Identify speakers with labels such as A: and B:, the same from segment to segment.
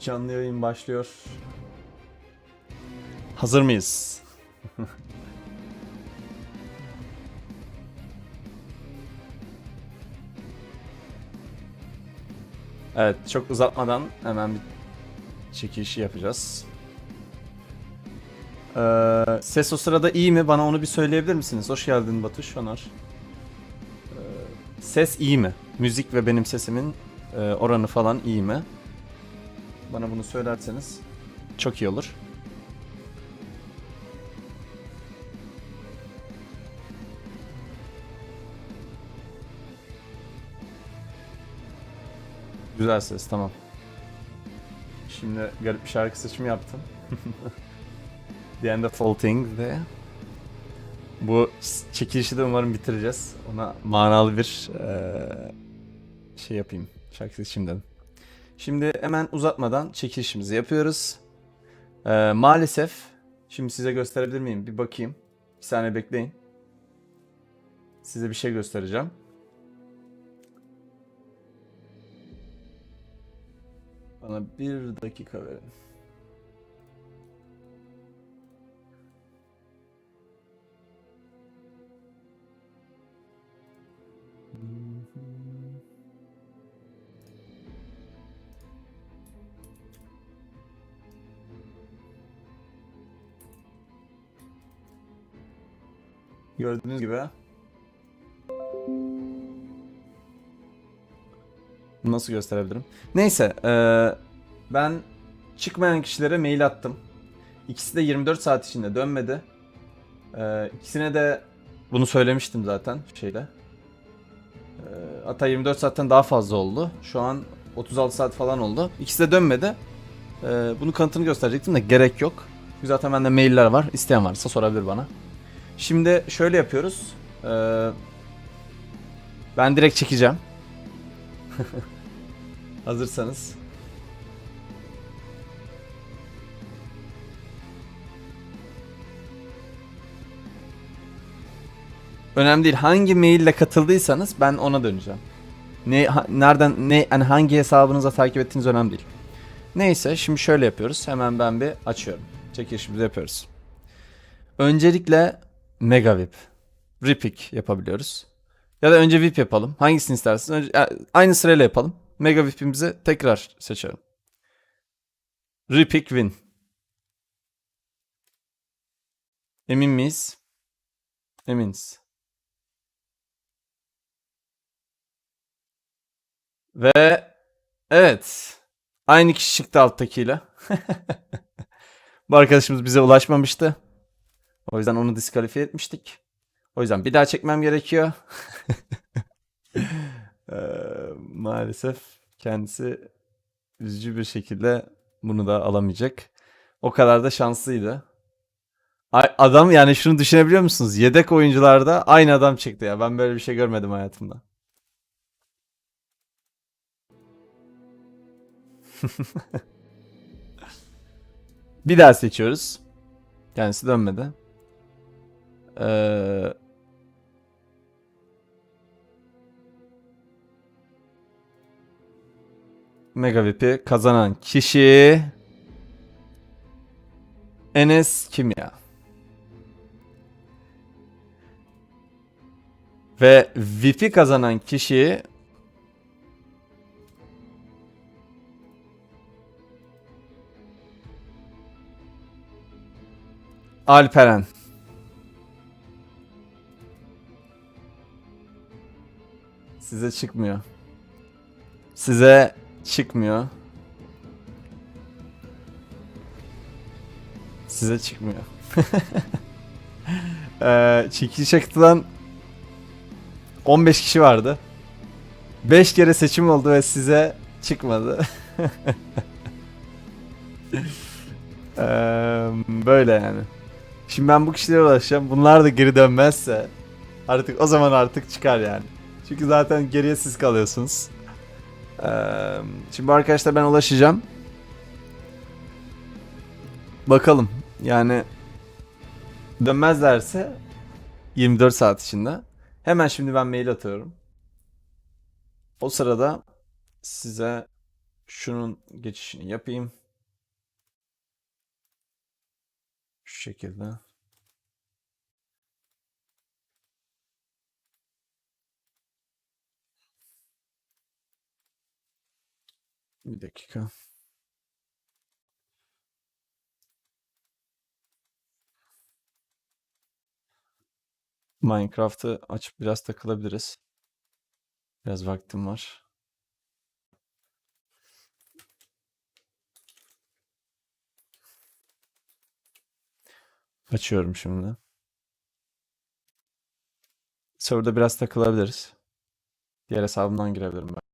A: Canlı yayın başlıyor. Hazır mıyız? evet, çok uzatmadan hemen bir çekilişi yapacağız. Ee, ses o sırada iyi mi? Bana onu bir söyleyebilir misiniz? Hoş geldin Batuş, Öner. Ee, ses iyi mi? Müzik ve benim sesimin e, oranı falan iyi mi? Bana bunu söylerseniz çok iyi olur. Güzel ses tamam. Şimdi garip bir şarkı seçimi yaptım. The End of All Things de. Bu çekilişi de umarım bitireceğiz. Ona manalı bir eee, şey yapayım. Şarkı seçeyim dedim. Şimdi hemen uzatmadan çekilişimizi yapıyoruz. Eee, maalesef şimdi size gösterebilir miyim? Bir bakayım. Bir saniye bekleyin. Size bir şey göstereceğim. Bana bir dakika verin. Gördüğünüz gibi. Nasıl gösterebilirim? Neyse, eee, ben çıkmayan kişilere mail attım. İkisi de 24 saat içinde dönmedi. Eee ikisine de bunu söylemiştim zaten şeyle. Eee, hatta 24 saatten daha fazla oldu. Şu an 36 saat falan oldu. İkisi de dönmedi. Eee bunu kanıtını gösterecektim de gerek yok. Zaten bende mailler var. İsteyen varsa sorabilir bana. Şimdi şöyle yapıyoruz. Eee, ben direkt çekeceğim. Hazırsanız. Önemli değil. Hangi maille katıldıysanız ben ona döneceğim. Ne ha- nereden ne yani hangi hesabınıza takip ettiğiniz önemli değil. Neyse şimdi şöyle yapıyoruz. Hemen ben bir açıyorum. Çekilişimizi yapıyoruz. Öncelikle Mega VIP. Repick yapabiliyoruz. Ya da önce VIP yapalım. Hangisini istersiniz? Önce, aynı sırayla yapalım. Mega VIP'imizi tekrar seçelim. Repick win. Emin miyiz? Eminiz. Ve evet. Aynı kişi çıktı alttakiyle. Bu arkadaşımız bize ulaşmamıştı. O yüzden onu diskalifiye etmiştik. O yüzden bir daha çekmem gerekiyor. Eee, maalesef kendisi üzücü bir şekilde bunu da alamayacak. O kadar da şanslıydı. Ay- Adam yani şunu düşünebiliyor musunuz? Yedek oyuncularda aynı adam çıktı ya. Ben böyle bir şey görmedim hayatımda. bir daha seçiyoruz. Kendisi dönmedi. Ee, Mega VIP'i kazanan kişi Enes Kimya. Ve VIP'i kazanan kişi Alperen. Size çıkmıyor. Size çıkmıyor. Size çıkmıyor. Eee çekilişe katılan 15 kişi vardı. 5 kere seçim oldu ve size çıkmadı. Eee, böyle yani. Şimdi ben bu kişilere ulaşacağım. Bunlar da geri dönmezse artık o zaman artık çıkar yani. Çünkü zaten geriye siz kalıyorsunuz. Eee, şimdi arkadaşlar ben ulaşacağım. Bakalım. Yani dönmezlerse 24 saat içinde. Hemen şimdi ben mail atıyorum. O sırada size şunun geçişini yapayım. Şu şekilde. Bir dakika. Minecraft'ı açıp biraz takılabiliriz. Biraz vaktim var. Açıyorum şimdi. Server'da biraz takılabiliriz. Diğer hesabımdan girebilirim ben.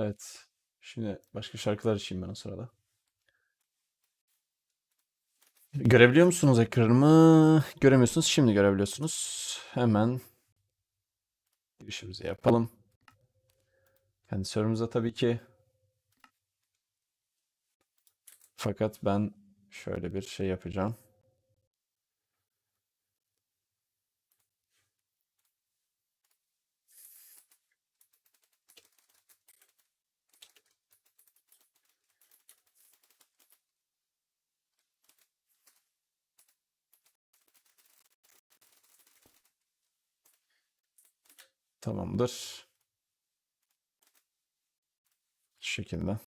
A: Evet. Şimdi başka şarkılar açayım ben o sırada. Görebiliyor musunuz ekranımı? Göremiyorsunuz. Şimdi görebiliyorsunuz. Hemen girişimizi yapalım. Kendi serverımıza tabii ki. Fakat ben şöyle bir şey yapacağım. Tamamdır. Şu şekilde.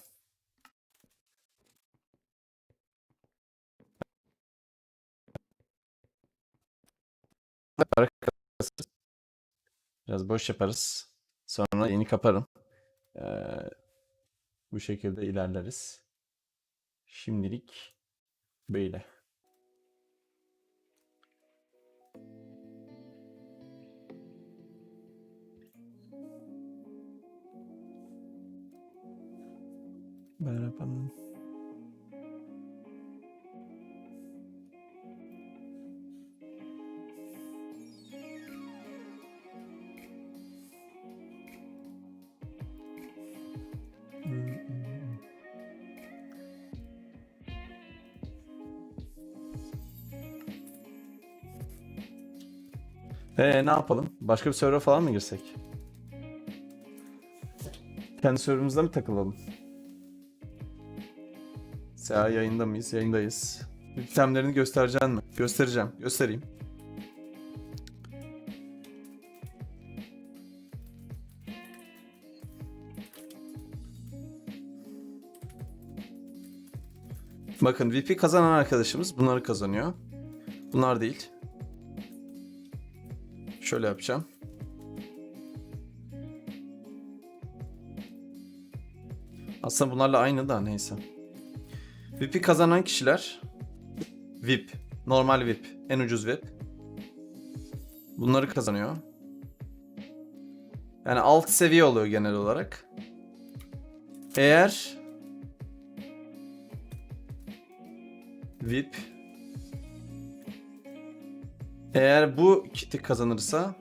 A: Biraz boş yaparız. Sonra yeni kaparım. Ee, bu şekilde ilerleriz. Şimdilik böyle. Merhaba. Ee, ne yapalım? Başka bir server falan mı girsek? Kendi serverımızda mı takılalım? Seha yayında mıyız? Yayındayız. İtemlerini göstereceksin mi? Göstereceğim. Göstereyim. Bakın VP kazanan arkadaşımız bunları kazanıyor. Bunlar değil. Şöyle yapacağım. Aslında bunlarla aynı da neyse. VIP'i kazanan kişiler VIP, normal VIP, en ucuz VIP. Bunları kazanıyor. Yani alt seviye oluyor genel olarak. Eğer VIP eğer bu kiti kazanırsa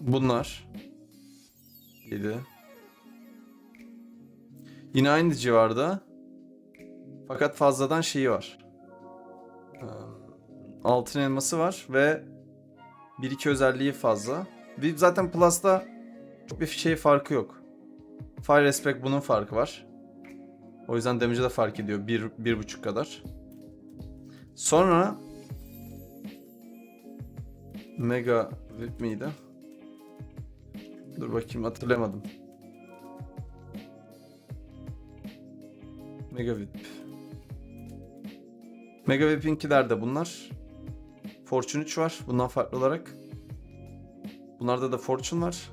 A: bunlar 7 Yine aynı civarda. Fakat fazladan şeyi var. Ee, Altın elması var ve bir iki özelliği fazla. Bir zaten Plus'ta çok bir şey farkı yok. Fire Respect bunun farkı var. O yüzden damage'ı da fark ediyor. Bir, bir buçuk kadar. Sonra Mega VIP miydi? Dur bakayım hatırlamadım. Mega VIP. Mega VIP'inkiler de bunlar. Fortune 3 var. Bundan farklı olarak. Bunlarda da Fortune var.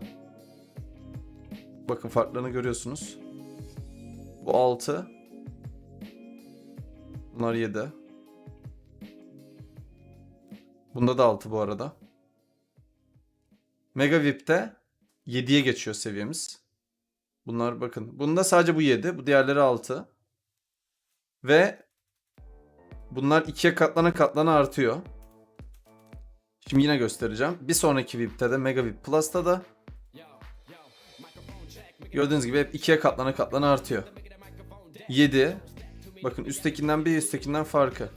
A: Bakın farklarını görüyorsunuz. Bu 6. Bunlar 7. Bunda da 6 bu arada. Mega VIP'te 7'ye geçiyor seviyemiz. Bunlar bakın. Bunda sadece bu 7. Bu diğerleri 6. Ve bunlar 2'ye katlana katlana artıyor. Şimdi yine göstereceğim. Bir sonraki VIP'te de Mega VIP Plus'ta da gördüğünüz gibi hep 2'ye katlana katlana artıyor. 7. Bakın üsttekinden bir üsttekinden farkı.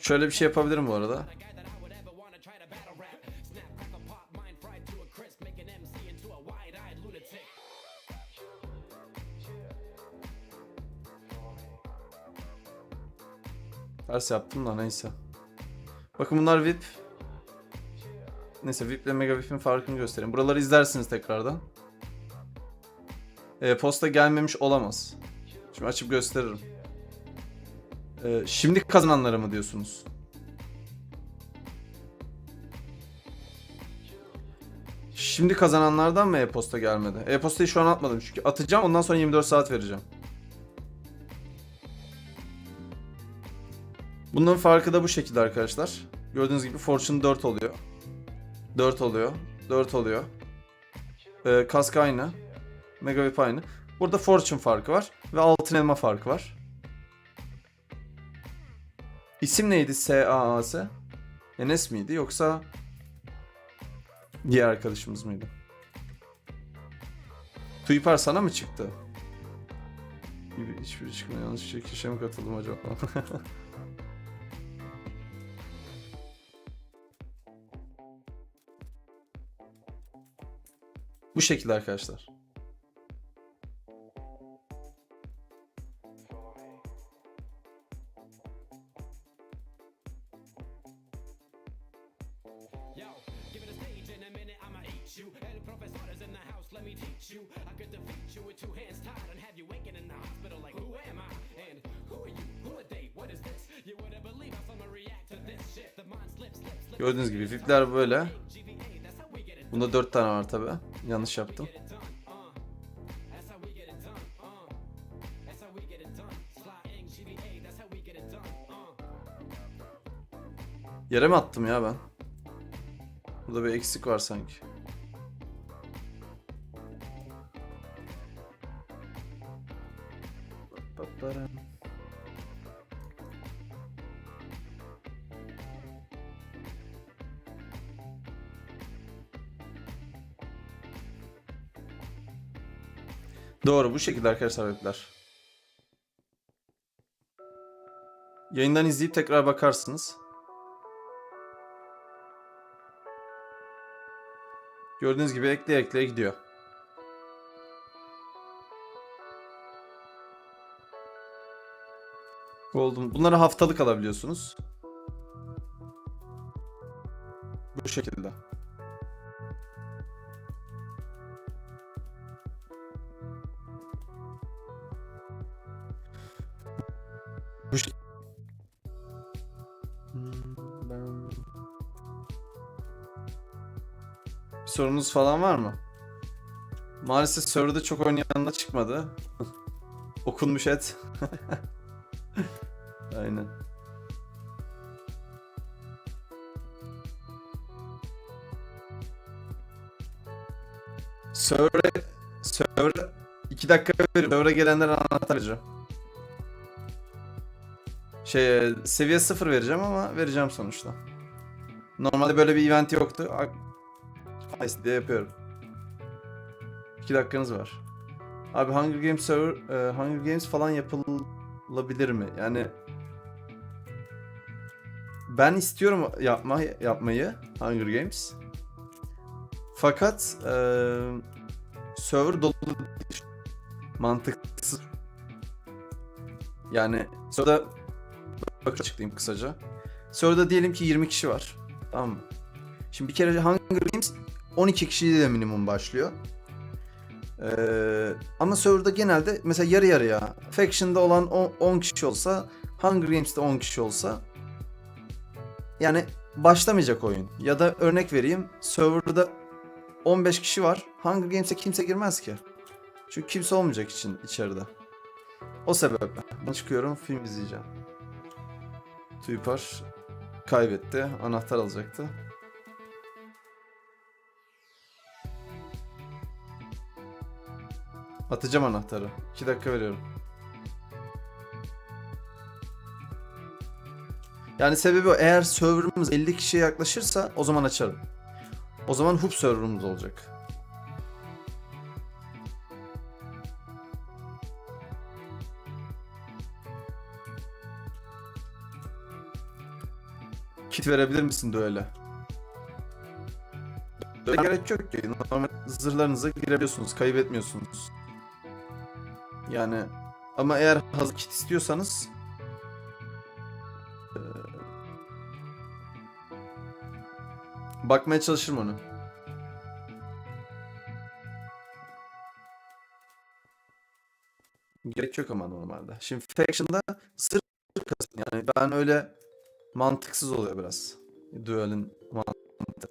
A: Şöyle bir şey yapabilirim bu arada. Ters yaptım da neyse. Bakın bunlar VIP. Neyse VIP ile Mega VIP'in farkını göstereyim. Buraları izlersiniz tekrardan. E, posta gelmemiş olamaz. Şimdi açıp gösteririm. E, şimdi kazananları mı diyorsunuz? Şimdi kazananlardan mı e-posta gelmedi? E-postayı şu an atmadım çünkü atacağım ondan sonra 24 saat vereceğim. Bunların farkı da bu şekilde arkadaşlar. Gördüğünüz gibi Fortune 4 oluyor. 4 oluyor. 4 oluyor. Ee, kask aynı. Mega VIP aynı. Burada Fortune farkı var. Ve altın elma farkı var. İsim neydi? S-A-A-S? Enes miydi yoksa diğer arkadaşımız mıydı? Tuypar sana mı çıktı? Hiçbir çıkmıyor. Yanlış çekişe mi katıldım acaba? Bu şekilde arkadaşlar. Gördüğünüz gibi VIP'ler böyle. Bunda 4 tane var tabi. Yanlış yaptım. Yere mi attım ya ben? Burada bir eksik var sanki. Doğru bu şekilde arkadaşlar webler. Yayından izleyip tekrar bakarsınız. Gördüğünüz gibi ekleye ekleye gidiyor. Golden. Bunları haftalık alabiliyorsunuz. Bu şekilde. Bir sorunuz falan var mı? Maalesef serverda çok oynayan da çıkmadı. Okunmuş et. Aynen. Server'e server'e 2 dakika veriyorum. Server'e gelenlere anahtar vereceğim. Şey seviye 0 vereceğim ama vereceğim sonuçta. Normalde böyle bir event yoktu. Nice diye yapıyorum. 2 dakikanız var. Abi Hunger Games server, e, Hunger Games falan yapılabilir mi? Yani ben istiyorum yapma yapmayı Hunger Games. Fakat e, server dolu mantıksız. Yani serverda bak açıklayayım kısaca. Serverda diyelim ki 20 kişi var. Tamam mı? Şimdi bir kere Hunger Games 12 kişiyle minimum başlıyor. Ee, ama serverda genelde mesela yarı yarıya Faction'da olan 10 kişi olsa Hunger Games'te 10 kişi olsa yani başlamayacak oyun. Ya da örnek vereyim serverda 15 kişi var. Hunger Games'e kimse girmez ki. Çünkü kimse olmayacak için içeride. O sebeple ben çıkıyorum film izleyeceğim. Tuypar kaybetti. Anahtar alacaktı. Atacağım anahtarı. 2 dakika veriyorum. Yani sebebi o. Eğer serverımız 50 kişiye yaklaşırsa o zaman açarım. O zaman hub serverımız olacak. Kit verebilir misin duele? Duele gerek yok ki. Normal zırhlarınıza girebiliyorsunuz. Kaybetmiyorsunuz. Yani ama eğer hazır kit istiyorsanız eee, bakmaya çalışırım onu. Gerek yok ama normalde. Şimdi Faction'da zırh kasın. Yani ben öyle mantıksız oluyor biraz. Duel'in mantığı.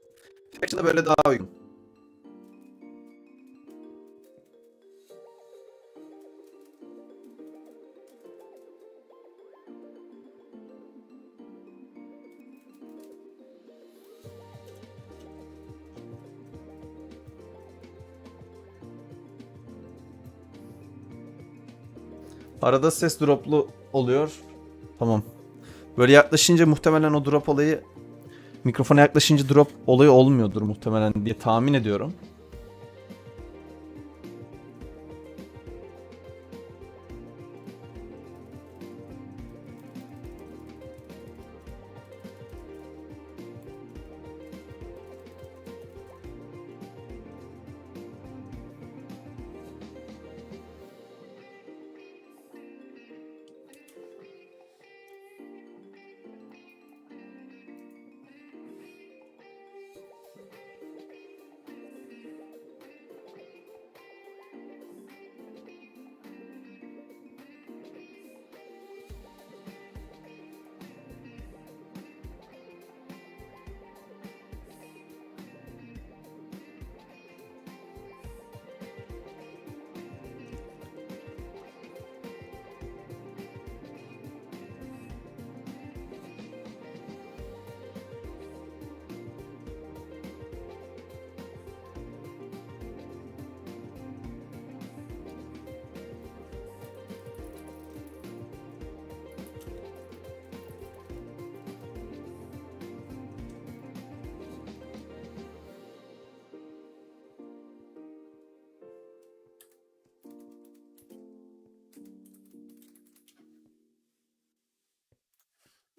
A: Faction'da böyle daha uygun. Arada ses droplu oluyor. Tamam. Böyle yaklaşınca muhtemelen o drop olayı mikrofona yaklaşınca drop olayı olmuyordur muhtemelen diye tahmin ediyorum.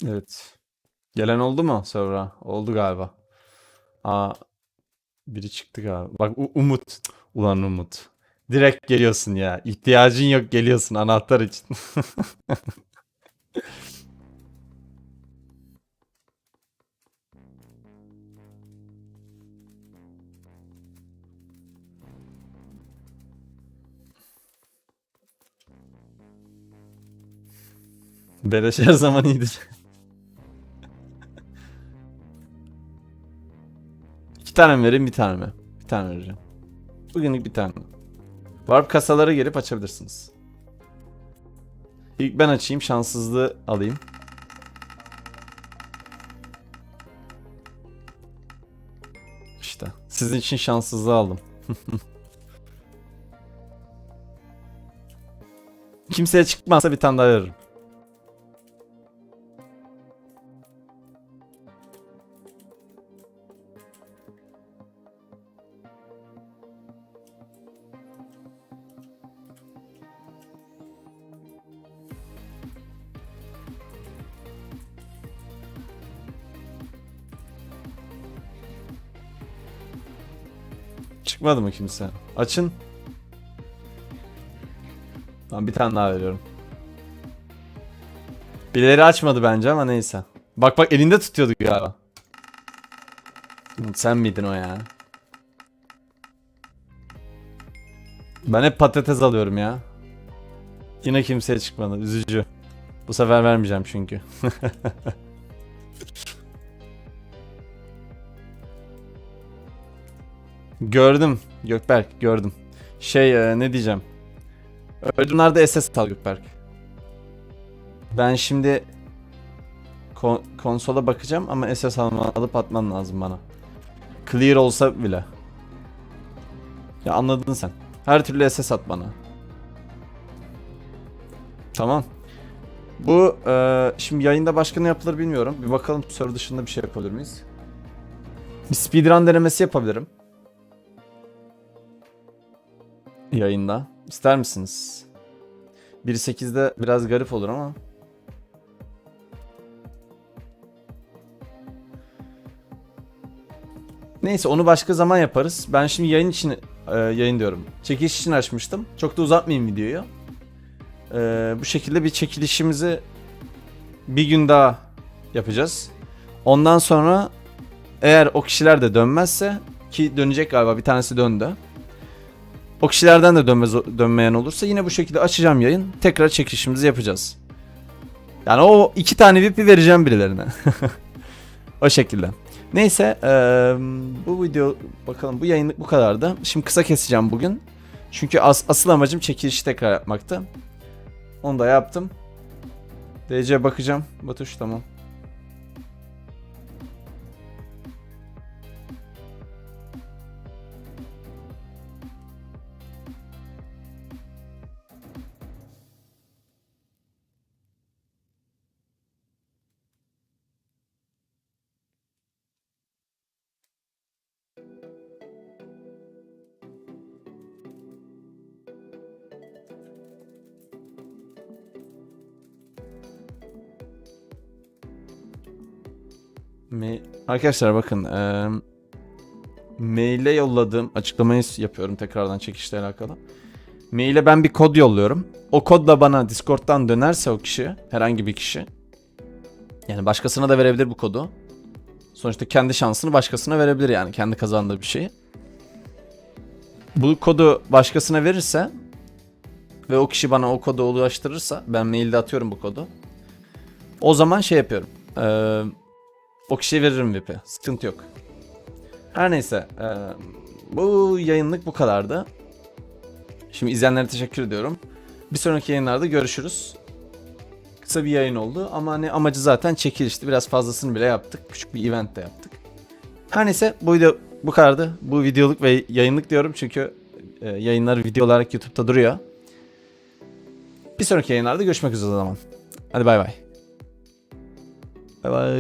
A: Evet. Gelen oldu mu sonra? Oldu galiba. Aa, biri çıktı galiba. Bak U- Umut. Ulan Umut. Direkt geliyorsun ya. İhtiyacın yok geliyorsun anahtar için. Beleş her zaman iyidir. İki tane mi vereyim bir tane mi? Bir tane vereceğim. Bugünlük bir tane. Warp kasalara gelip açabilirsiniz. İlk ben açayım şanssızlığı alayım. İşte sizin için şanssızlığı aldım. Kimseye çıkmazsa bir tane daha veririm. Çıkmadı mı kimse? Açın. Tamam bir tane daha veriyorum. Birileri açmadı bence ama neyse. Bak bak elinde tutuyordu galiba. Sen miydin o ya? Ben hep patates alıyorum ya. Yine kimseye çıkmadı. Üzücü. Bu sefer vermeyeceğim çünkü. Gördüm Gökberk gördüm. Şey e, ne diyeceğim. Öldümlerde SS al Gökberk. Ben şimdi kon- konsola bakacağım ama SS alma, alıp atman lazım bana. Clear olsa bile. Ya anladın sen. Her türlü SS at bana. Tamam. Bu e, şimdi yayında başka ne yapılır bilmiyorum. Bir bakalım soru dışında bir şey yapabilir miyiz? Bir speedrun denemesi yapabilirim. Yayında. İster misiniz? 1.8'de biraz garip olur ama. Neyse onu başka zaman yaparız. Ben şimdi yayın için e, yayın diyorum. Çekiliş için açmıştım. Çok da uzatmayayım videoyu. E, bu şekilde bir çekilişimizi bir gün daha yapacağız. Ondan sonra eğer o kişiler de dönmezse ki dönecek galiba bir tanesi döndü. O kişilerden de dönmez, dönmeyen olursa yine bu şekilde açacağım yayın. Tekrar çekilişimizi yapacağız. Yani o iki tane VIP'i vereceğim birilerine. o şekilde. Neyse eee, bu video bakalım bu yayınlık bu kadardı. Şimdi kısa keseceğim bugün. Çünkü as- asıl amacım çekilişi tekrar yapmaktı. Onu da yaptım. DC bakacağım. Batuş tamam. Me- Arkadaşlar bakın eee maile yolladığım açıklamayı yapıyorum tekrardan çekişle alakalı. Maile ben bir kod yolluyorum. O kod da bana Discord'dan dönerse o kişi, herhangi bir kişi. Yani başkasına da verebilir bu kodu. Sonuçta kendi şansını başkasına verebilir yani kendi kazandığı bir şeyi. Bu kodu başkasına verirse ve o kişi bana o kodu ulaştırırsa ben mailde atıyorum bu kodu. O zaman şey yapıyorum. Eee o kişiye veririm VIP'i. Sıkıntı yok. Her neyse. eee, bu yayınlık bu kadardı. Şimdi izleyenlere teşekkür ediyorum. Bir sonraki yayınlarda görüşürüz. Kısa bir yayın oldu ama hani amacı zaten çekilişti. Biraz fazlasını bile yaptık. Küçük bir event de yaptık. Her neyse bu video bu kadardı. Bu videoluk ve yayınlık diyorum çünkü e, yayınlar video olarak YouTube'da duruyor. Bir sonraki yayınlarda görüşmek üzere o zaman. Hadi bay bay. Bay bay.